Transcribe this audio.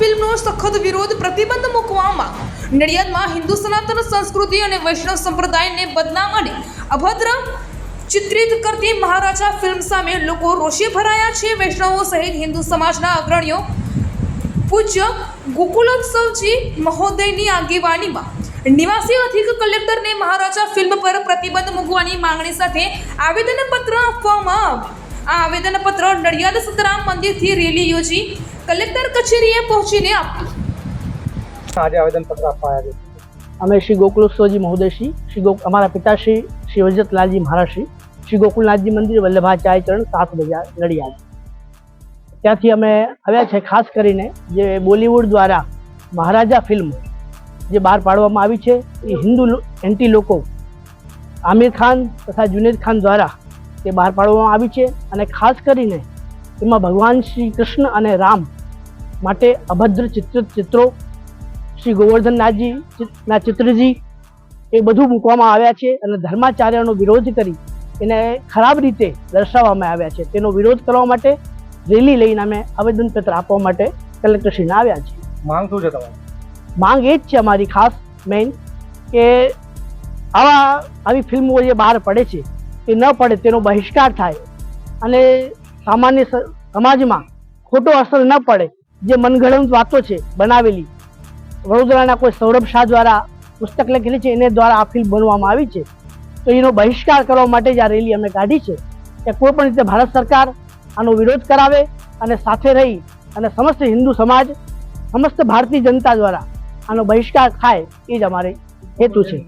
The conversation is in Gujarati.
ફિલ્મનો સખત વિરોધ પ્રતિબંધ મૂકવામાં નડિયાદમાં હિન્દુ સનાતન સંસ્કૃતિ અને વૈષ્ણવ સંપ્રદાયને બદનામ અને અભદ્ર ચિત્રિત કરતી મહારાજા ફિલ્મ સામે લોકો રોષે ભરાયા છે. વૈષ્ણવો સહિત હિન્દુ સમાજના અગ્રણીઓ પૂજ્ય ગોકુલોત્સવજી મહોદયની આગેવાનીમાં નિવાસી અધિક કલેક્ટરને મહારાજા ફિલ્મ પર પ્રતિબંધ મૂકવાની માંગણી સાથે આવેદનપત્ર આપવામાં આવ્યું. આ આવેદનપત્ર નડિયાદ સંતરામ મંદિરથી રેલી યોજી કલેક્ટર કચેરીએ પહોંચીને આપ્યું આજે આવેદનપત્ર આપવા અમે શ્રી ગોકુલોત્સવજી મહોદયશ્રી, શ્રી ગો અમારા પિતાશ્રી શ્રી વજરતલાલજી મહારાજશ્રી, શ્રી ગોકુલનાથજી મંદિર, વલ્લભાચાર્ય ચરણ, સાત બજાર, નડિયાદ. ત્યાંથી અમે આવ્યા છે ખાસ કરીને જે બોલિવૂડ દ્વારા મહારાજા ફિલ્મ જે બહાર પાડવામાં આવી છે, એ હિન્દુ એન્ટી લોકો આમિર ખાન તથા જુનેદ ખાન દ્વારા તે બહાર પાડવામાં આવી છે અને ખાસ કરીને એમાં ભગવાન શ્રી કૃષ્ણ અને રામ માટે અભદ્ર ચિત્ર ચિત્રો શ્રી ગોવર્ધનનાથજી ના ચિત્રજી એ બધું મૂકવામાં આવ્યા છે અને ધર્માચાર્યનો વિરોધ કરી એને ખરાબ રીતે દર્શાવવામાં આવ્યા છે. તેનો વિરોધ કરવા માટે રેલી લઈને અમે આવેદનપત્ર આપવા માટે કલેક્ટરશ્રીને આવ્યા છીએ. માંગ શું છે તમારી? માંગ એ જ છે અમારી ખાસ મેઇન કે આવા આવી ફિલ્મો જે બહાર પડે છે. તે ન પડે તેનો બહિષ્કાર થાય. અને સામાન્ય સમાજમાં ખોટો અસર ન પડે જે મનગણંત વાતો છે, બનાવેલી. વડોદરાના કોઈ સૌરભ શાહ દ્વારા પુસ્તક લખેલી છે, એને દ્વારા ફિલ્મ બનવામાં આવી છે. તો એનો બહિષ્કાર કરવા માટે જ આ રેલી અમે કાઢી છે કે કોઈ રીતે ભારત સરકાર આનો વિરોધ કરાવે અને સાથે રહી અને સમસ્ત હિન્દુ સમાજ, સમસ્ત ભારતીય જનતા દ્વારા આનો બહિષ્કાર થાય એ જ અમારે હેતુ છે.